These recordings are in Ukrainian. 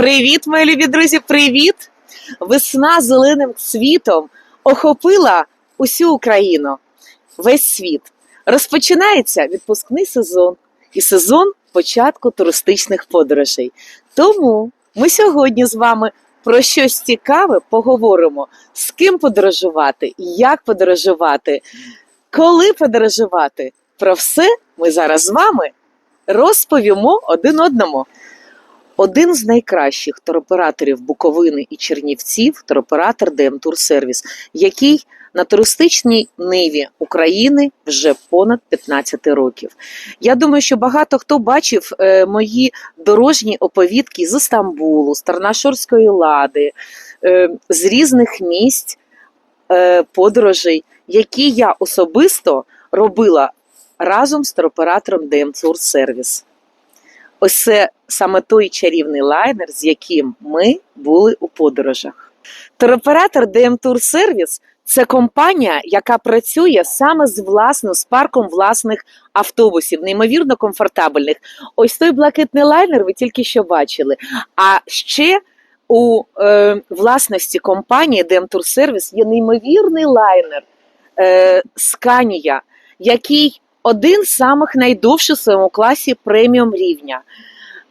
Привіт, мої любі друзі! Привіт! Весна зеленим світом охопила усю Україну, весь світ. Розпочинається відпускний сезон і сезон початку туристичних подорожей. Тому ми сьогодні з вами про щось цікаве поговоримо: з ким подорожувати, як подорожувати, коли подорожувати. Про все ми зараз з вами розповімо один одному. Один з найкращих туроператорів Буковини і Чернівців туроператор ДМ Турсервіс, який на туристичній ниві України вже понад 15 років. Я думаю, що багато хто бачив е, мої дорожні оповідки з Стамбулу, з Тарнашорської лади, е, з різних місць е, подорожей, які я особисто робила разом з туроператором ДМ Турсервіс. Ось це саме той чарівний лайнер, з яким ми були у подорожах. Туроператор DM Tour Service – це компанія, яка працює саме з власним з парком власних автобусів, неймовірно комфортабельних. Ось той блакитний лайнер ви тільки що бачили. А ще у е, власності компанії DM Tour Service є неймовірний лайнер е, Scania, який один з самих найдовших в своєму класі преміум рівня.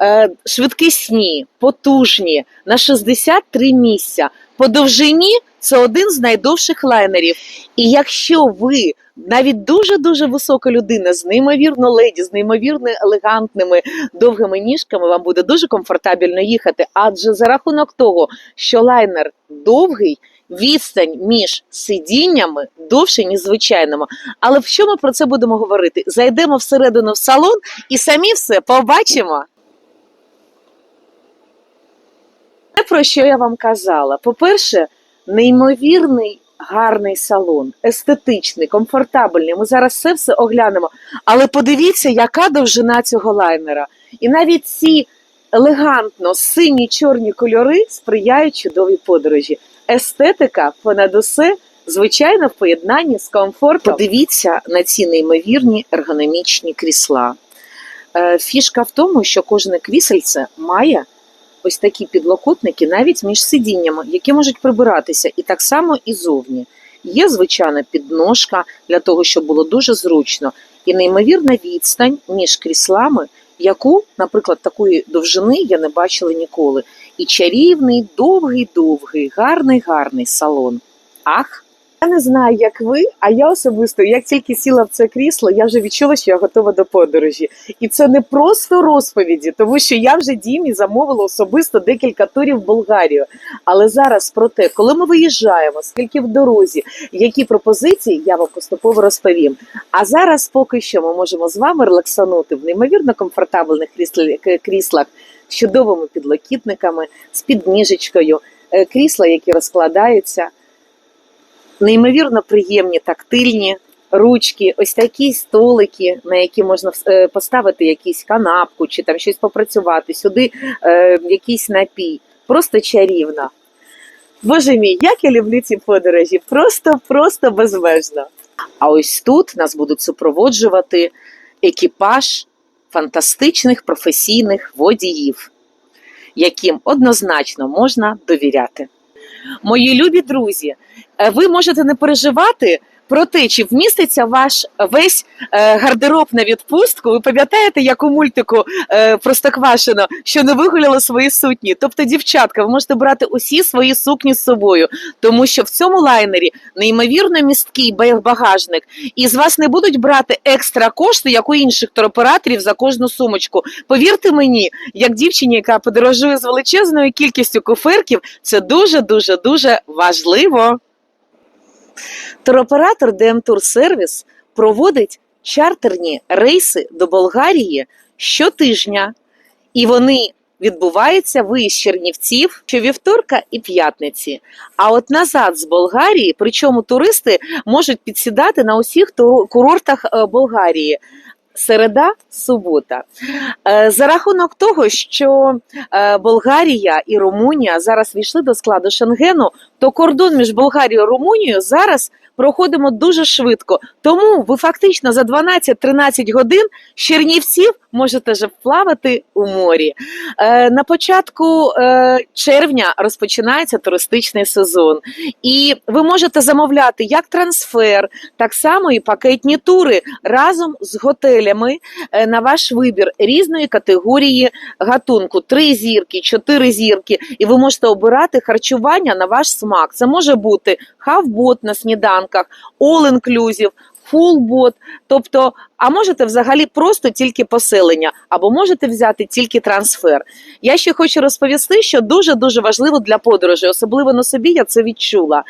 Е, Швидкісні, потужні, на 63 місця. По довжині це один з найдовших лайнерів. І якщо ви навіть дуже-дуже висока людина з неймовірно леді, з неймовірно елегантними довгими ніжками, вам буде дуже комфортабельно їхати. Адже за рахунок того, що лайнер довгий, відстань між сидіннями довше, ніж звичайному. Але в що ми про це будемо говорити? Зайдемо всередину в салон і самі все побачимо. Те, про що я вам казала. По-перше, неймовірний гарний салон, естетичний, комфортабельний. Ми зараз все все оглянемо. Але подивіться, яка довжина цього лайнера. І навіть ці елегантно сині чорні кольори сприяють чудовій подорожі. Естетика, понад усе, звичайно, в поєднанні з комфортом. Подивіться на ці неймовірні ергономічні крісла. Е, Фішка в тому, що кожне крісельце має ось такі підлокотники навіть між сидіннями, які можуть прибиратися, і так само і зовні. Є звичайна підножка для того, щоб було дуже зручно, і неймовірна відстань між кріслами, яку, наприклад, такої довжини я не бачила ніколи. І чарівний, довгий, довгий, гарний, гарний салон. Ах! Я не знаю, як ви, а я особисто, як тільки сіла в це крісло, я вже відчула, що я готова до подорожі. І це не просто розповіді, тому що я вже Дімі замовила особисто декілька турів в Болгарію. Але зараз про те, коли ми виїжджаємо, скільки в дорозі, які пропозиції, я вам поступово розповім. А зараз поки що ми можемо з вами релаксанути в неймовірно комфортабельних кріслах з чудовими підлокітниками, з підніжечкою, е, крісла, які розкладаються неймовірно приємні тактильні ручки, ось такі столики, на які можна е, поставити якусь канапку чи там щось попрацювати, сюди е, якийсь напій. Просто чарівно. Боже мій, як я люблю ці подорожі, просто, просто безмежно. А ось тут нас будуть супроводжувати екіпаж фантастичних професійних водіїв, яким однозначно можна довіряти. Мої любі друзі, ви можете не переживати про те, чи вміститься ваш весь е, гардероб на відпустку. Ви пам'ятаєте, як у мультику е, Простоквашино, що не вигуляли свої сукні? Тобто, дівчатка, ви можете брати усі свої сукні з собою, тому що в цьому лайнері неймовірно місткий багажник, і з вас не будуть брати екстра кошти, як у інших туроператорів за кожну сумочку. Повірте мені, як дівчині, яка подорожує з величезною кількістю куферків, це дуже дуже дуже важливо. Туроператор DM Tour проводить чартерні рейси до Болгарії щотижня, і вони відбуваються виїзд Чернівців щовівторка і п'ятниці. А от назад з Болгарії, причому туристи можуть підсідати на усіх курортах е, Болгарії. Середа, субота. Е, За рахунок того, що е, Болгарія і Румунія зараз війшли до складу Шенгену, то кордон між Болгарією і Румунією зараз проходимо дуже швидко. Тому ви фактично за 12-13 годин Чернівців можете вже плавати у морі. Е, на початку червня розпочинається туристичний сезон, і ви можете замовляти як трансфер, так само і пакетні тури разом з готелями е, на ваш вибір різної категорії гатунку: три зірки, чотири зірки, і ви можете обирати харчування на ваш смак. Це може бути хавбот на сніданках, all-inclusive, фулбот, тобто, а можете взагалі просто тільки поселення, або можете взяти тільки трансфер. Я ще хочу розповісти, що дуже дуже важливо для подорожі, особливо на собі я це відчула.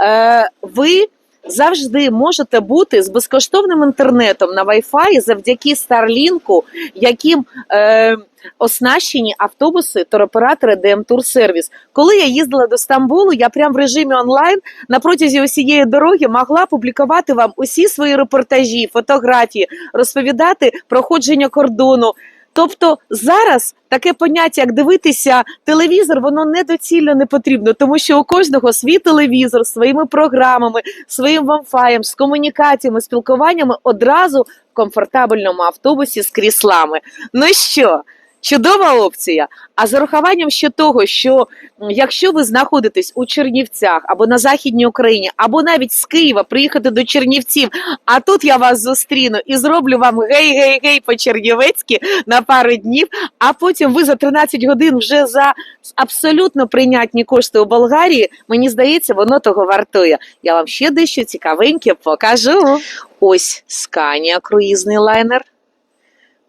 Е, ви завжди можете бути з безкоштовним інтернетом на Wi-Fi завдяки Starlink, яким е, оснащені автобуси туроператори DM Tour Service. Коли я їздила до Стамбулу, я прям в режимі онлайн на протязі усієї дороги могла публікувати вам усі свої репортажі, фотографії, розповідати проходження кордону. Тобто зараз таке поняття, як дивитися телевізор, воно недоцільно не потрібно, тому що у кожного свій телевізор своїми програмами, своїм вамфаєм, з комунікаціями, спілкуваннями одразу в комфортабельному автобусі з кріслами. Ну що? Чудова опція. А з урахуванням ще того, що якщо ви знаходитесь у Чернівцях або на Західній Україні, або навіть з Києва приїхати до Чернівців, а тут я вас зустріну і зроблю вам гей-гей-гей по-чернівецьки на пару днів, а потім ви за 13 годин вже за абсолютно прийнятні кошти у Болгарії, мені здається, воно того вартує. Я вам ще дещо цікавеньке покажу. Ось Сканія круїзний лайнер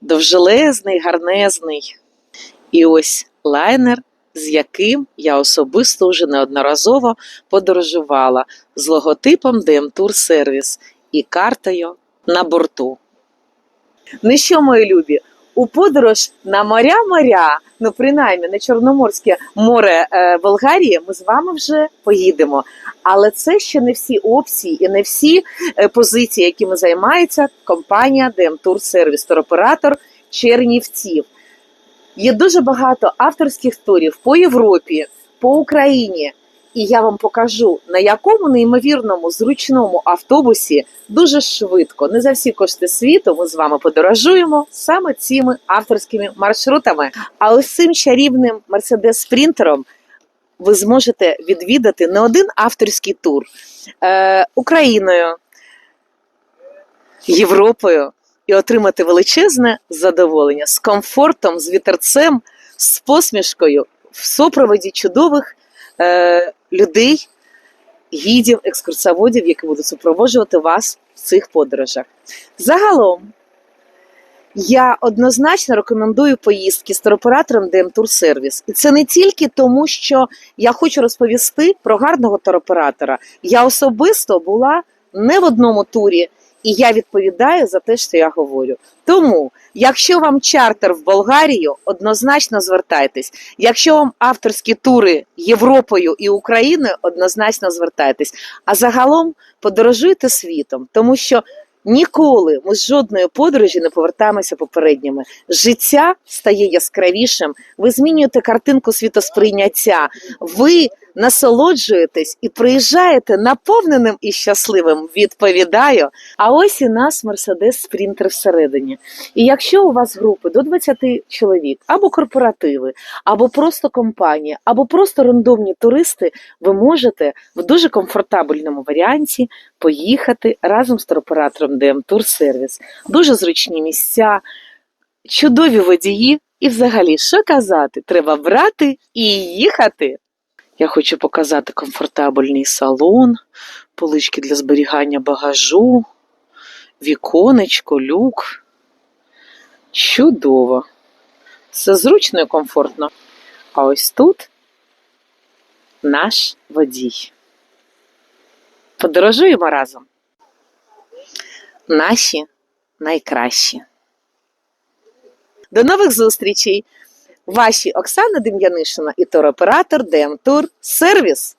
довжелезний, гарнезний. І ось лайнер, з яким я особисто вже неодноразово подорожувала з логотипом Tour Service і картою на борту. Ну що, мої любі, у подорож на моря-моря, ну принаймні на Чорноморське море е, Болгарії, ми з вами вже поїдемо. Але це ще не всі опції і не всі е, позиції, якими займається компанія Tour Service, туроператор Чернівців. Є дуже багато авторських турів по Європі, по Україні. І я вам покажу, на якому неймовірному зручному автобусі дуже швидко, не за всі кошти світу, ми з вами подорожуємо саме цими авторськими маршрутами. А ось цим чарівним Мерседес Спрінтером ви зможете відвідати не один авторський тур е, Україною, Європою і отримати величезне задоволення з комфортом, з вітерцем, з посмішкою в супроводі чудових е, людей, гідів, екскурсоводів, які будуть супроводжувати вас в цих подорожах. Загалом. Я однозначно рекомендую поїздки з туроператором Tour Service. І це не тільки тому, що я хочу розповісти про гарного туроператора. Я особисто була не в одному турі, і я відповідаю за те, що я говорю. Тому, якщо вам чартер в Болгарію, однозначно звертайтесь. Якщо вам авторські тури Європою і Україною, однозначно звертайтесь. А загалом подорожуйте світом, тому що Ніколи ми з жодної подорожі не повертаємося попередніми. Життя стає яскравішим. Ви змінюєте картинку світосприйняття. Ви насолоджуєтесь і приїжджаєте наповненим і щасливим. Відповідаю. А ось і нас Мерседес Спрінтер всередині. І якщо у вас групи до 20 чоловік, або корпоративи, або просто компанія, або просто рандомні туристи, ви можете в дуже комфортабельному варіанті поїхати разом з туроператором DM Tour Service. Дуже зручні місця, чудові водії. І взагалі, що казати? Треба брати і їхати. Я хочу показати комфортабельний салон, полички для зберігання багажу, віконечко, люк. Чудово. Все зручно і комфортно. А ось тут наш водій. Подорожуємо разом. Наші найкращі. До нових зустрічей! Ваші Оксана Дем'янишина і туроператор DM Сервіс.